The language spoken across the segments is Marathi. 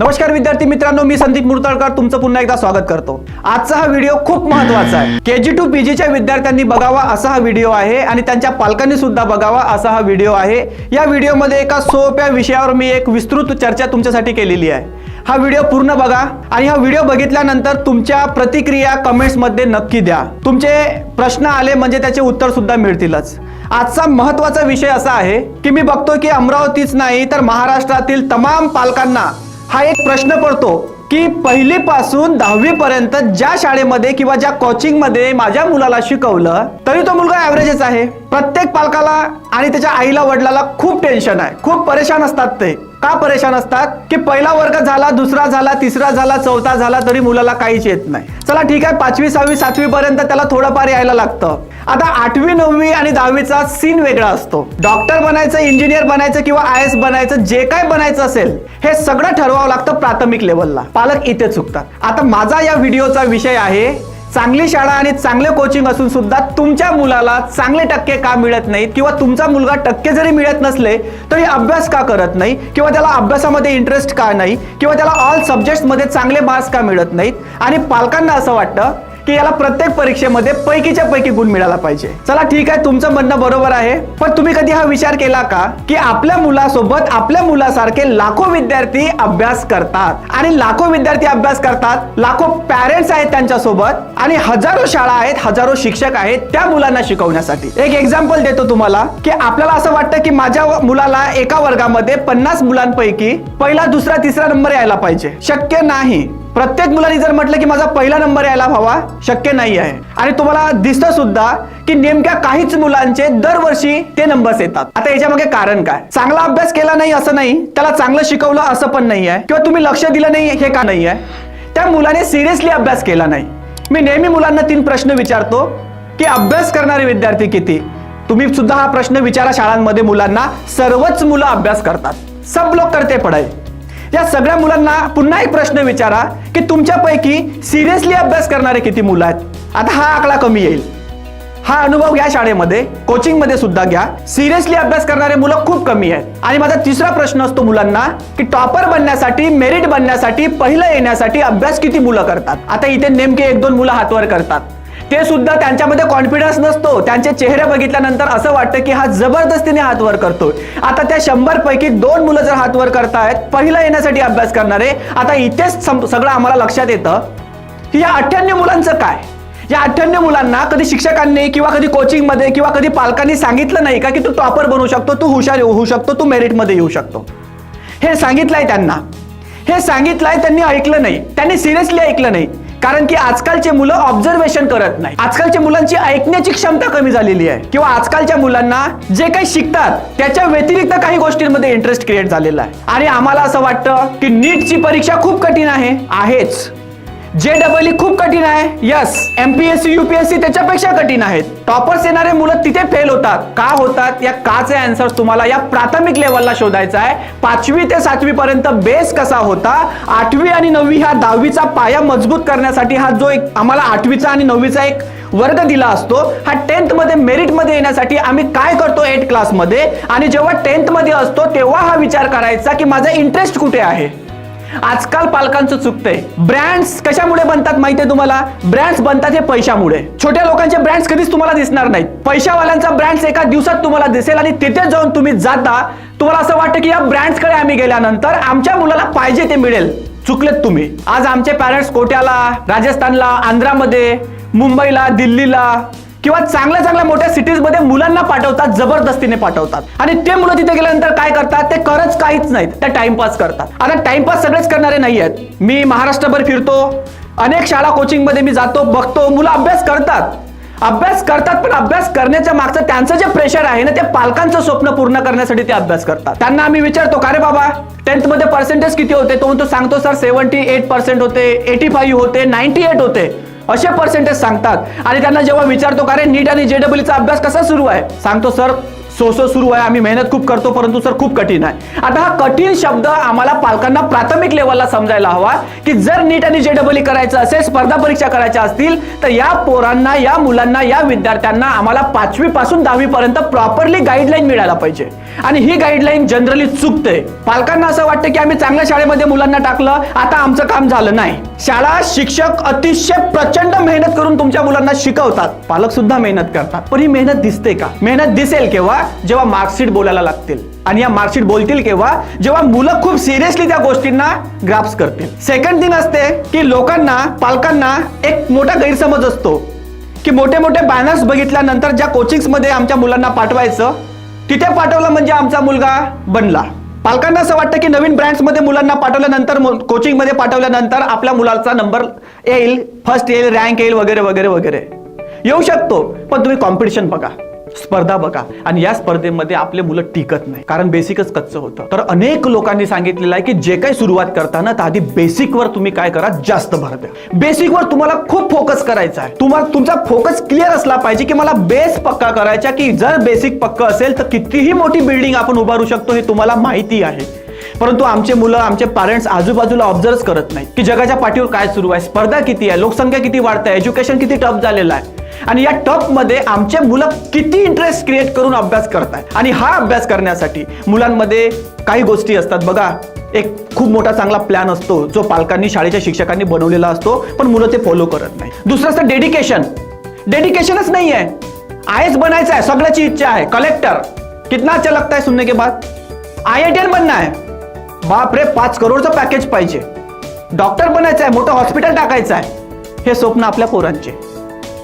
नमस्कार विद्यार्थी मित्रांनो मी संदीप मुरतळकर तुमचं पुन्हा एकदा स्वागत करतो. आजचा हा व्हिडिओ खूप महत्त्वाचा आहे. के जी टू पी जीच्या विद्यार्थ्यांनी बघावा असा हा व्हिडिओ आहे आणि त्यांच्या पालकांनी सुद्धा बघावा असा हा व्हिडिओ आहे. या व्हिडिओमध्ये एका सोप्या विषयावर मी एक विस्तृत चर्चा तुमच्यासाठी केलेली आहे. हा व्हिडिओ पूर्ण बघा आणि हा व्हिडिओ बघितल्यानंतर तुमच्या प्रतिक्रिया कमेंट्समध्ये नक्की द्या. तुमचे प्रश्न आले म्हणजे त्याचे उत्तर सुद्धा मिळतीलच. आजचा महत्त्वाचा विषय असा आहे की मी बघतो की अमरावतीच नाही तर महाराष्ट्रातील तमाम पालकांना हा एक प्रश्न पडतो की पहिली पासून दहावी पर्यंत ज्या शाळेमध्ये किंवा ज्या कोचिंगमध्ये माझ्या मुलाला शिकवलं तरी तो मुलगा ऍव्हरेजच आहे. प्रत्येक पालकाला आणि त्याच्या आईला वडिलाला खूप टेन्शन आहे. खूप परेशान असतात ते. का परेशान असतात? की पहिला वर्ग झाला दुसरा झाला तिसरा झाला चौथा झाला तरी मुलाला काहीच येत नाही. चला ठीक आहे पाचवी सहावी सातवी पर्यंत त्याला थोडंफार यायला लागतं. आता आठवी नववी आणि दहावीचा सीन वेगळा असतो. डॉक्टर बनायचं इंजिनियर बनायचं किंवा आय एस बनायचं जे काय बनायचं असेल हे सगळं ठरवावं लागतं प्राथमिक लेवलला पालक इथे चुकतात. आता माझा या व्हिडिओचा विषय आहे चांगली शाळा आणि चांगले कोचिंग असून सुद्धा तुमच्या मुलाला चांगले टक्के का मिळत नाहीत? किंवा तुमचा मुलगा टक्के जरी मिळत नसले तरी अभ्यास का करत नाही? किंवा त्याला अभ्यासामध्ये इंटरेस्ट का नाही? किंवा त्याला ऑल सब्जेक्ट्समध्ये चांगले मार्क्स का मिळत नाहीत? आणि पालकांना असं वाटतं की याला प्रत्येक परीक्षेमध्ये पैकीच्या पैकी गुण मिळाला पाहिजे. चला ठीक आहे तुमचं म्हणणं बरोबर आहे. पण तुम्ही कधी हा विचार केला का की आपल्या मुलासोबत आपल्या मुलासारखे लाखो विद्यार्थी अभ्यास करतात? आणि लाखो विद्यार्थी अभ्यास करतात लाखो पॅरेंट्स आहेत त्यांच्यासोबत आणि हजारो शाळा आहेत हजारो शिक्षक आहेत त्या मुलांना शिकवण्यासाठी. एक एक्झाम्पल देतो तुम्हाला की आपल्याला असं वाटतं की माझ्या मुलाला एका वर्गामध्ये पन्नास मुलांपैकी पहिला दुसरा तिसरा नंबर यायला पाहिजे. शक्य नाही. प्रत्येक मुलांनी जर म्हटलं की माझा पहिला नंबर यायला हवा शक्य नाही आहे. आणि तुम्हाला दिसतं सुद्धा की नेमक्या काहीच मुलांचे दरवर्षी ते नंबर्स येतात. आता याच्या मागे कारण काय? चांगला अभ्यास केला नाही असं नाही त्याला चांगलं शिकवलं असं पण नाही आहे. किंवा तुम्ही लक्ष दिलं नाही हे का नाही आहे? त्या मुलाने सिरियसली अभ्यास केला नाही. मी नेहमी मुलांना तीन प्रश्न विचारतो की अभ्यास करणारे विद्यार्थी किती? तुम्ही सुद्धा हा प्रश्न विचारा शाळांमध्ये मुलांना. सर्वच मुलं अभ्यास करतात. सब लोक करते पढाई. या सगळ्या मुलांना पुन्हा एक प्रश्न विचारा की तुमच्यापैकी सिरियसली अभ्यास करणारे किती मुलं आहेत? आता हा आकडा कमी येईल. हा अनुभव घ्या शाळेमध्ये कोचिंगमध्ये सुद्धा घ्या. सिरियसली अभ्यास करणारे मुलं खूप कमी आहेत. आणि माझा तिसरा प्रश्न असतो मुलांना की टॉपर बनण्यासाठी मेरिट बनण्यासाठी पहिलं येण्यासाठी अभ्यास किती मुलं करतात? आता इथे नेमके एक दोन मुलं हातवर करतात. ते सुद्धा त्यांच्यामध्ये कॉन्फिडन्स नसतो. त्यांचे चेहरे बघितल्यानंतर असं वाटतं की हा जबरदस्तीने हात वर करतोय. आता त्या शंभर पैकी दोन मुलं जर हात वर करतायत पहिला येण्यासाठी अभ्यास करणारे आता इथेच सगळं आम्हाला लक्षात येतं की या अठ्ठ्याण्णव मुलांचं काय? या अठ्ठ्याण्णव मुलांना कधी शिक्षकांनी किंवा कधी कोचिंगमध्ये किंवा कधी पालकांनी सांगितलं नाही का की तू टॉपर बनू शकतो तू हुशार होऊ शकतो तू मेरिटमध्ये येऊ शकतो? हे सांगितलंय त्यांना. हे सांगितलंय त्यांनी ऐकलं नाही. त्यांनी सिरियसली ऐकलं नाही. कारण की आजकालचे मुलं ऑब्झर्वेशन करत नाही. आजकालच्या मुलांची ऐकण्याची क्षमता कमी झालेली आहे. किंवा आजकालच्या मुलांना जे काही शिकतात त्याच्या व्यतिरिक्त काही गोष्टींमध्ये इंटरेस्ट क्रिएट झालेला आहे. आणि आम्हाला असं वाटतं की नीटची परीक्षा खूप कठीण आहे. आहेच. जे डबल ई खूप कठीण आहे. यस एमपीएससी युपीएससी त्याच्यापेक्षा कठीण आहेत. टॉपर्स येणारे मुलं तिथे फेल होतात. का होतात? या काचे आन्सर तुम्हाला या प्राथमिक लेवलला शोधायचा आहे. पाचवी ते सातवी पर्यंत बेस कसा होता? आठवी आणि नववी हा दहावीचा पाया मजबूत करण्यासाठी हा जो एक आम्हाला आठवीचा आणि नववीचा एक वर्ग दिला असतो हा टेन्थमध्ये मेरिटमध्ये येण्यासाठी आम्ही काय करतो एट क्लासमध्ये? आणि जेव्हा टेन्थमध्ये असतो तेव्हा हा विचार करायचा की माझा इंटरेस्ट कुठे आहे? आजकाल पालकांचं चुकतंय. ब्रँड्स कशामुळे बनतात माहितीये तुम्हाला? ब्रँड्स बनतात हे पैशामुळे. छोट्या लोकांचे ब्रँड्स कधीच तुम्हाला दिसणार नाहीत. पैशावाल्यांचा ब्रँड्स एका दिवसात तुम्हाला दिसेल आणि तिथे जाऊन तुम्ही जाता. तुम्हाला असं वाटतं की या ब्रँड्सकडे आम्ही गेल्यानंतर आमच्या मुलाला पाहिजे ते मिळेल. चुकलेत तुम्ही. आज आमचे पॅरेंट्स कोट्याला राजस्थानला आंध्रामध्ये मुंबईला दिल्लीला किंवा चांगल्या चांगल्या मोठ्या सिटीजमध्ये मुलांना पाठवतात जबरदस्तीने पाठवतात. आणि ते मुलं तिथे गेल्यानंतर काय करतात? ते करत काहीच नाहीत. ते टाइमपास करतात. आता टाइमपास सगळेच करणारे नाही आहेत. मी महाराष्ट्रभर फिरतो. अनेक शाळा कोचिंगमध्ये मी जातो बघतो. मुलं अभ्यास करतात. अभ्यास करतात पण अभ्यास करण्याच्या मागचं त्यांचं जे प्रेशर आहे ना ते पालकांचं स्वप्न पूर्ण करण्यासाठी ते अभ्यास करतात. त्यांना आम्ही विचारतो का रे बाबा? टेन्थमध्ये पर्सेंटेज किती होते? तो म्हणतो सांगतो सर सेव्हन्टी एट पर्सेंट होते एटी फाईव्ह होते नाईन्टी एट होते. असे पर्सेंटेज सांगतात. आणि त्यांना जेव्हा विचारतो का रे नीट आणि जेडब्ल्यूचा अभ्यास कसा सुरू आहे? सांगतो सर सो सो सुरू आहे. आम्ही मेहनत खूप करतो परंतु सर खूप कठीण आहे. आता हा कठीण शब्द आम्हाला पालकांना प्राथमिक लेवलला समजायला हवा की जर नीट आणि जेडब्ल्यू करायचं असेल स्पर्धा परीक्षा करायच्या असतील तर या पोरांना या मुलांना या विद्यार्थ्यांना आम्हाला पाचवी पासून दहावी पर्यंत प्रॉपरली गाईडलाईन मिळायला पाहिजे. आणि ही गाईडलाईन जनरली चुकते. पालकांना असं वाटतं की आम्ही चांगल्या शाळेमध्ये मुलांना टाकलं आता आमचं काम झालं नाही. शाळा शिक्षक अतिशय प्रचंड मेहनत करून तुमच्या मुलांना शिकवतात. पालक सुद्धा मेहनत करतात. पण ही मेहनत दिसते का? मेहनत दिसेल केव्हा? जेव्हा मार्कशीट बोलायला लागतील. आणि या मार्कशीट बोलतील केव्हा? जेव्हा मुलं खूप सिरियसली त्या गोष्टींना ग्राफ्स करतील. सेकंड थिंग असते की लोकांना पालकांना एक मोठा गैरसमज असतो. की मोठे मोठे बॅनर्स बघितल्यानंतर ज्या कोचिंग्समध्ये आमच्या मुलांना पाठवायचं तिथे पाठवलं म्हणजे आमचा मुलगा बनला. पालकांना असं वाटतं की नवीन ब्रँड्समध्ये मुलांना पाठवल्यानंतर कोचिंगमध्ये पाठवल्यानंतर आपल्या मुलाचा नंबर येईल फर्स्ट येईल रँक येईल वगैरे वगैरे वगैरे. येऊ शकतो पण तुम्ही कॉम्पिटिशन बघा. स्पर्धा बघा. आणि या स्पर्धेमध्ये आपले मुलं टिकत नाही. कारण बेसिकच कच्चं होतं. तर अनेक लोकांनी सांगितलेलं आहे की जे काही सुरुवात करताना तर आधी बेसिकवर तुम्ही काय करा जास्त भर द्या. बेसिकवर तुम्हाला खूप फोकस करायचा आहे. तुम्हाला तुमचा फोकस क्लिअर असला पाहिजे की मला बेस पक्का करायचा की जर बेसिक पक्क असेल तर कितीही मोठी बिल्डिंग आपण उभारू शकतो हे तुम्हाला माहिती आहे. परंतु आमचे मुलं आमचे पॅरेंट्स आजूबाजूला ऑब्झर्व करत नाही की जगाच्या पाठीवर काय सुरू आहे स्पर्धा किती आहे लोकसंख्या किती वाढते एज्युकेशन किती टफ झालेलं आहे. आणि या टफमध्ये आमचे मुलं किती इंटरेस्ट क्रिएट करून अभ्यास करतात आणि हा अभ्यास करण्यासाठी मुलांमध्ये काही गोष्टी असतात. बघा एक खूप मोठा चांगला प्लॅन असतो जो पालकांनी शाळेच्या शिक्षकांनी बनवलेला असतो पण मुलं ते फॉलो करत नाही दुसरं असतं डेडिकेशन डेडिकेशनच नाही आहे. आय एस बनायचं आहे सगळ्याची इच्छा आहे. कलेक्टर कितना अच्छा लगता है सुनने के बाद. आय आय टी बनना है. बाप रे पाच करोडचं पॅकेज पाहिजे. डॉक्टर बनायचं आहे मोठं हॉस्पिटल टाकायचं आहे हे स्वप्न आपल्या पोरांचे.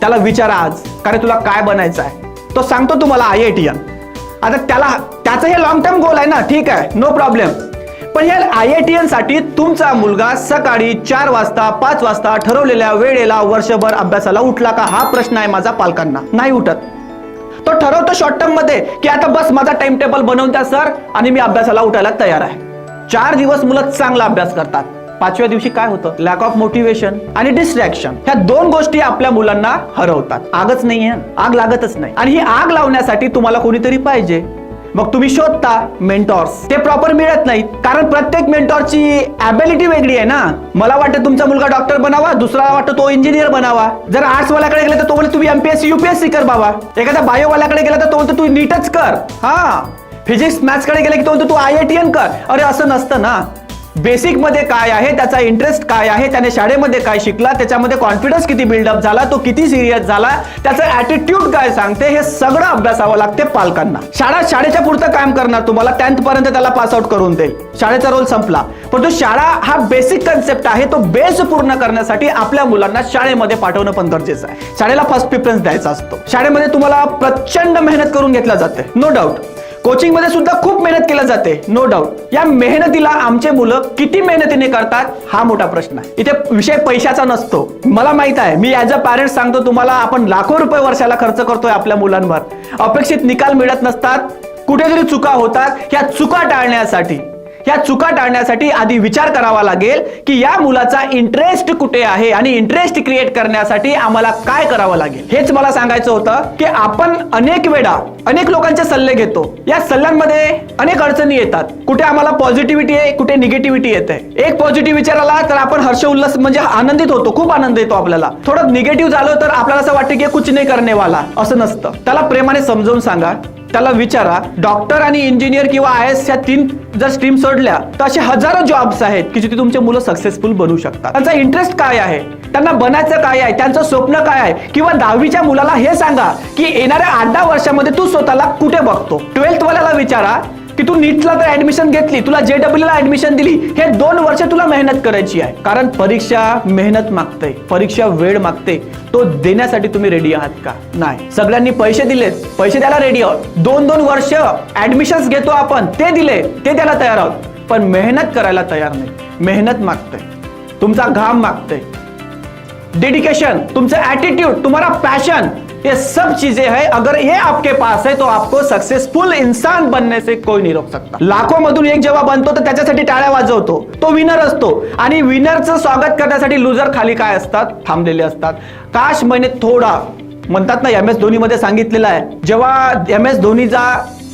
त्याला विचारा आज कारण तुला काय बनायचं आहे तो सांगतो तुम्हाला आय आय टी आता त्याला त्याचं हे लॉंग टर्म गोल आहे ना ठीक आहे नो प्रॉब्लेम पण या आय आय टी साठी तुमचा मुलगा सकाळी चार वाजता पाच वाजता ठरवलेल्या वेळेला वर्षभर अभ्यासाला उठला का? हा प्रश्न आहे माझा पालकांना. नाही उठत. तो ठरवतो शॉर्ट टर्ममध्ये की आता बस माझा टाइम टेबल बनवून द्या सर. आणि मी अभ्यासाला उठायला तयार आहे. चार दिवस मुलं चांगला अभ्यास करतात. पाचव्या दिवशी काय होतं? लॅक ऑफ मोटिवेशन आणि डिस्ट्रॅक्शन ह्या दोन गोष्टी आपल्या मुलांना हरवतात. आगच नाहीये. आग लागतच नाही. आणि ही आग लावण्यासाठी तुम्हाला कोणीतरी पाहिजे. मग तुम्ही शोधता मेंटॉर्स ते प्रॉपर मिळत नाहीत. कारण प्रत्येक मेंटॉरची ॲबिलिटी वेगळी आहे ना. मला वाटतं तुमचा मुलगा डॉक्टर बनावा दुसरा वाटतं तो इंजिनियर बनावा. जर आर्ट्स वाल्याकडे गेला तर तो बोलतो तुम्ही एमपीएससी युपीएससी कर बाबा. एखादा बायोवाल्याकडे गेला तर तो म्हणतो तू नीटच कर. हा. फिजिक्स मॅथ्सकडे गेले की तो म्हणतो तू आय आय टी एन कर. अरे असं नसतं ना. बेसिकमध्ये काय आहे त्याचा इंटरेस्ट काय आहे त्याने शाळेमध्ये काय शिकला त्याच्यामध्ये कॉन्फिडन्स किती बिल्डअप झाला तो किती सिरियस झाला त्याचं ऍटिट्यूड काय सांगते हे सगळं अभ्यासावं लागते पालकांना. शाळा शाळेच्या पुरतं काम करणार तुम्हाला टेन्थ पर्यंत त्याला पास आउट करून देईल. शाळेचा रोल संपला. परंतु शाळा हा बेसिक कन्सेप्ट आहे तो बेस पूर्ण करण्यासाठी आपल्या मुलांना शाळेमध्ये पाठवणं पण गरजेचं आहे. शाळेला फर्स्ट प्रिफरन्स द्यायचा असतो. शाळेमध्ये तुम्हाला प्रचंड मेहनत करून घेतला जाते. नो डाऊट कोचिंगमध्ये सुद्धा खूप मेहनत केली जाते नो डाऊट या मेहनतीला आमचे मुलं किती मेहनतीने करतात हा मोठा प्रश्न आहे. इथे विषय पैशाचा नसतो. मला माहीत आहे मी ॲज अ पॅरेंट सांगतो तुम्हाला आपण लाखो रुपये वर्षाला खर्च करतोय आपल्या मुलांवर. अपेक्षित निकाल मिळत नसतात कुठेतरी चुका होतात ह्या चुका टाळण्यासाठी. ह्या चुका टाळण्यासाठी आधी विचार करावा लागेल की या मुलाचा इंटरेस्ट कुठे आहे आणि इंटरेस्ट क्रिएट करण्यासाठी आम्हाला काय करावं लागेल? हेच मला सांगायचं होतं की आपण अनेक वेळा अनेक लोकांचे सल्ले घेतो. या सल्ल्यांमध्ये अनेक अडचणी येतात. कुठे आम्हाला पॉझिटिव्हिटी आहे कुठे निगेटिव्हिटी येते. एक पॉझिटिव्ह विचार आला तर आपण हर्ष उल्हास म्हणजे आनंदित होतो खूप आनंद येतो आपल्याला. थोडं निगेटिव्ह झालं तर आपल्याला असं वाटतं की कुछ नाही करणे वाला असं नसतं. त्याला प्रेमाने समजावून सांगा. त्याला विचारा डॉक्टर आणि इंजिनियर किंवा आय एस या तीन जर स्ट्रीम सोडल्या तर असे हजारो जॉब्स आहेत की जिथे तुमचे मुलं सक्सेसफुल बनू शकतात. त्यांचा इंटरेस्ट काय आहे? त्यांना बनायचं काय आहे? त्यांचं स्वप्न काय आहे? किंवा दहावीच्या मुलाला हे सांगा की येणाऱ्या आठ दहा वर्षामध्ये तू स्वतःला कुठे बघतो? ट्वेल्थ वाल्याला विचारा की तू नीटला तर ऍडमिशन घेतली तुला जे डब्ल्यू ला ऍडमिशन दिली हे दोन वर्ष तुला मेहनत करायची आहे. कारण परीक्षा मेहनत मागते परीक्षा वेळ मागते तो देण्यासाठी तुम्ही रेडी आहात का? नाही. सगळ्यांनी पैसे दिलेत. पैसे द्यायला रेडी आहोत. दोन दोन वर्ष ऍडमिशन्स घेतो आपण ते दिले ते द्यायला तयार आहोत. पण मेहनत करायला तयार नाही. मेहनत मागते तुमचा घाम मागते डेडिकेशन तुमचं ऍटिट्यूड तुम्हाला पॅशन ये सब चीजें हैं। अगर ये आपके पास है तो आपको सक्सेसफुल इंसान बनने से कोई नहीं रोक सकता। लाखो मधून एक जेव्हा बनतो तर त्याच्यासाठी टाळ्या वाजवतो। तो विनर असतो। आणि विनरचं स्वागत करण्यासाठी लुजर खाली काय असतात? थांबलेले असतात. काश महिने थोडा म्हणतात ना एम एस धोनीमध्ये सांगितलेलं आहे जेव्हा एम एस धोनीचा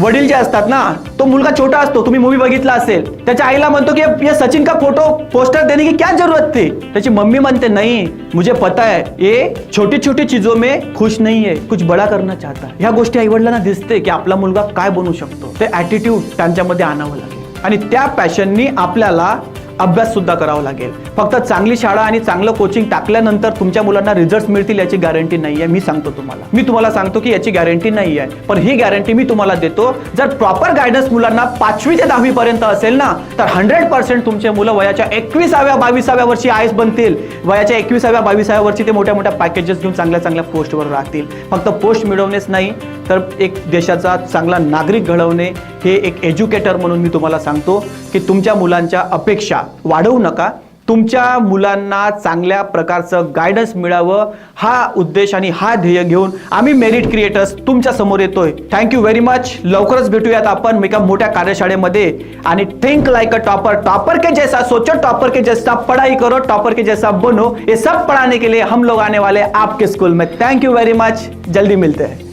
वडील जे असतात ना तो मुलगा छोटा असतो तुम्ही मूवी बघितला असेल. त्याच्या आईला म्हणतो की ये सचिन का फोटो पोस्टर देने की क्या जरूरत थी? त्याची मम्मी म्हणते नाही मुझे पता है ये छोटी छोटी चीजों में खुश नहीं है कुछ बड़ा करना चाहता ह्या गोष्टी आईवडिलांना दिसते की आपला मुलगा काय बनू शकतो. ते ॲटिट्यूड त्यांच्यामध्ये आणावं लागेल. आणि त्या पॅशननी आपल्याला अभ्यास सुद्धा करावा लागेल. फक्त चांगली शाळा आणि चांगलं कोचिंग टाकल्यानंतर तुमच्या मुलांना रिझल्ट मिळतील याची गॅरंटी नाही आहे मी सांगतो तुम्हाला. मी तुम्हाला सांगतो की याची गॅरंटी नाही आहे. पण ही गॅरंटी मी तुम्हाला देतो जर प्रॉपर गायडन्स मुलांना पाचवी ते दहावी पर्यंत असेल ना तर हंड्रेड पर्सेंट तुमचे मुलं वयाच्या एकविसाव्या बावीसाव्या वर्षी आयस बनतील. वयाच्या एकविसाव्या बावीसाव्या वर्षी ते मोठ्या मोठ्या पॅकेजेस घेऊन चांगल्या चांगल्या पोस्टवर राहतील. फक्त पोस्ट मिळवणेच नाही तर एक देशाचा चांगला नागरिक घडवणे हे एक एज्युकेटर म्हणून मी तुम्हाला सांगतो की तुमच्या मुलांच्या अपेक्षा वाढवू नका. तुमच्या मुलांना चांगल्या प्रकारचं गायडन्स मिळावं. हा उद्देश आणि हा ध्येय घेऊन आम्ही मेरिट क्रिएटर्स तुमच्यासमोर येतोय. थँक्यू व्हेरी मच लवकरच भेटूयात आपण एका मोठ्या कार्यशाळेमध्ये. आणि think like a topper topper के जैसा सोचो टॉपर के जैसा पढ़ाई करो टॉपर के जैसा बनो. ये सब पढ़ाने के लिए हम लोग आने वाले आपके स्कूल में. थैंक यू वेरी मच जल्दी मिलते हैं.